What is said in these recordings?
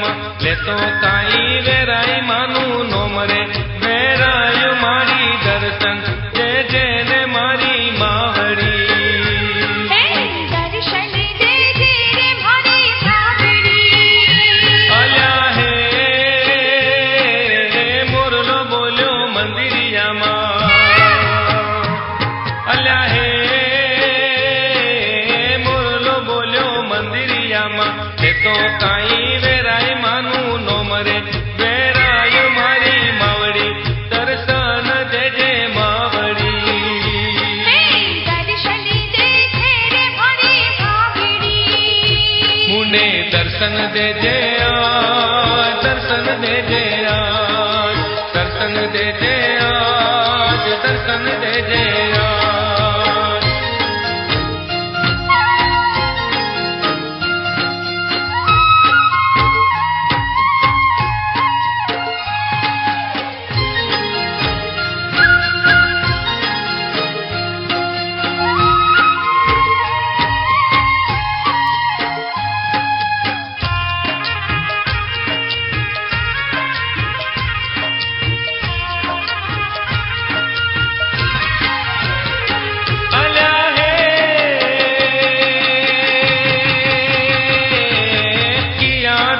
માં લેતો કાઈ વેરાય માનું નોમ રે વેરાય મારી દર્શન દર્શન દેજે આજ દર્શન દેજે આજ દર્શન દેજે આજ દર્શન દેજે આજ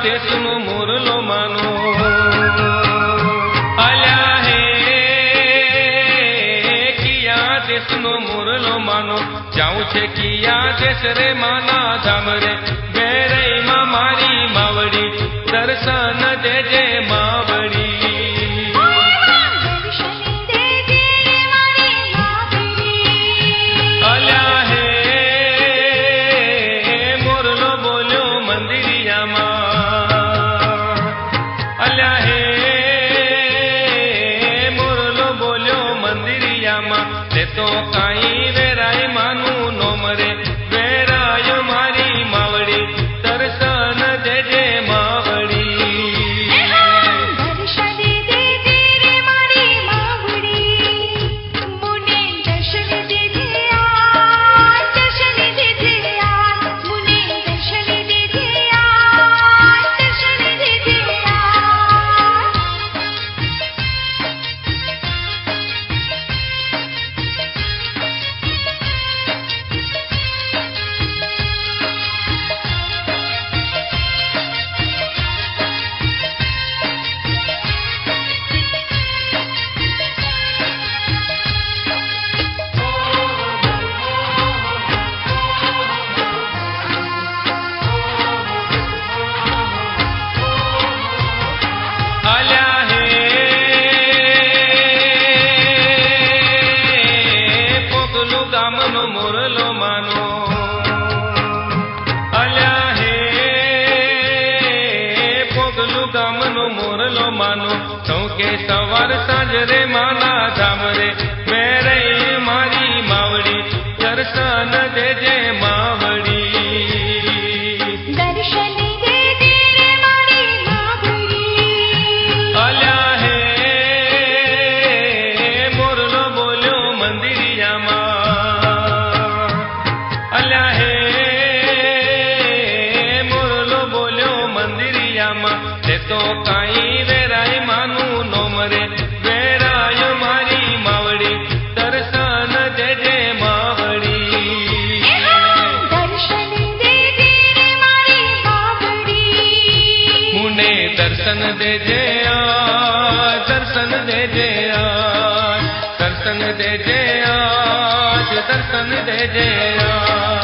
દેશનો મોરલો માનો. અલ્યા હે, કિયા દેશનો મોરલો માનો. જાઉં છે કિયા દેશ રે માના ધામ રે. બેરઈમાં મારી માવડી, દર્શન દેજે માવડી મોરલો માનો અલ્યા હે, પોગલું ગામનો મોરલો માનો સૌ કે સવાર સાંજ રે માના ધામ રે. મેરે મારી માવડી, દર્શન દેજે માવડી મરે વેરાય મારી માવડી દર્શન દેજે માવડી. દર્શન દેજે રે મારી માવડી. મુને દર્શન દેજે આ દર્શન દેજે આ દર્શન દેજે આજ દર્શન દેજે આ.